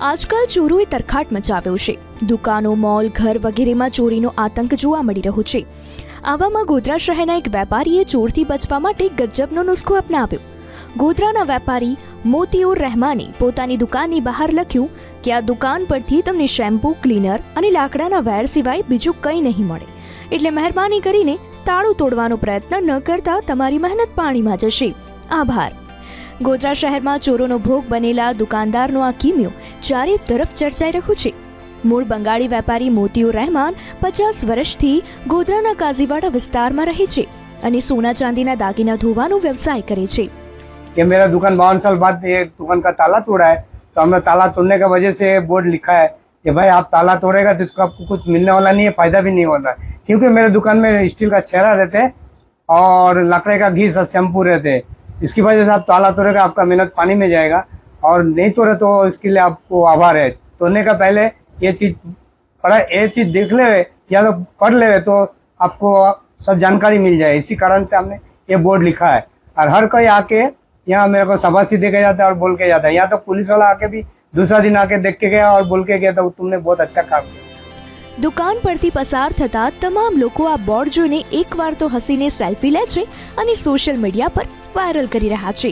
આજકાલ ચોરોએ તરખાટ મચાવ્યો છે. દુકાનો, મોલ, ઘર વગેરેમાં ચોરીનો આતંક જોવા મળી રહ્યો છે. આવામાં ગોધરા શહેરના એક વેપારીએ ચોરથી બચવા માટે ગજબનો નુસ્ખો અપનાવ્યો. ગોધરાના વેપારી મોતીઉર રહેમાને પોતાની દુકાનની બહાર લખ્યું કે આ દુકાન પરથી તમને શેમ્પૂ, ક્લીનર અને લાકડાના વેર સિવાય બીજું કંઈ નહીં મળે. એટલે મહેરબાની કરીને તાળું તોડવાનો પ્રયત્ન ન કરતા તમારી મહેનત પાણીમાં જશે. આભાર. ગોધરા શહેરમાં ચોરોનો ભોગ બનેલા દુકાનદારનો આ કિમિયો ચારે તરફ ચર્ચાઈ રહ્યું છે મૂળ બંગાળી વેપારી મોતીઉર રહેમાન પચાસ વર્ષથી ગોધરાના કાઝીવાડા વિસ્તારમાં રહે છે અને સોના ચાંદીના દાગીના ધોવાનો વ્યવસાય કરે છે कि मेरा दुकान बावन साल बाद ये दुकान का ताला तोड़ा है तो हमने ताला तोड़ने की वजह से बोर्ड लिखा है कि भाई आप ताला तोड़ेगा तो इसको आपको कुछ मिलने वाला नहीं है फायदा भी नहीं होना है क्योंकि मेरे दुकान में स्टील का छेरा रहते हैं और लकड़े का घी सा शैम्पू रहते हैं इसकी वजह से आप ताला तोड़ेगा आपका मेहनत पानी में जाएगा। और नहीं तोड़े तो इसके लिए आपको आभार है। तोड़ने का पहले ये चीज़ पढ़ा, ये चीज़ देख ले, या तो पढ़ ले तो आपको सब जानकारी मिल जाए। इसी कारण से हमने ये बोर्ड लिखा है। और हर कोई आके यहाँ मेरे को शाबाशी दे के जाता है और बोल के जाता है। यहाँ तो पुलिस वाला आके भी दूसरा दिन आके देख के गया और बोल के गया तो तुमने बहुत अच्छा काम किया। દુકાન પરથી પસાર થતા તમામ લોકો આ બોર્ડ જોઈને એકવાર તો હસીને સેલ્ફી લે છે અને સોશિયલ મીડિયા પર વાયરલ કરી રહ્યા છે.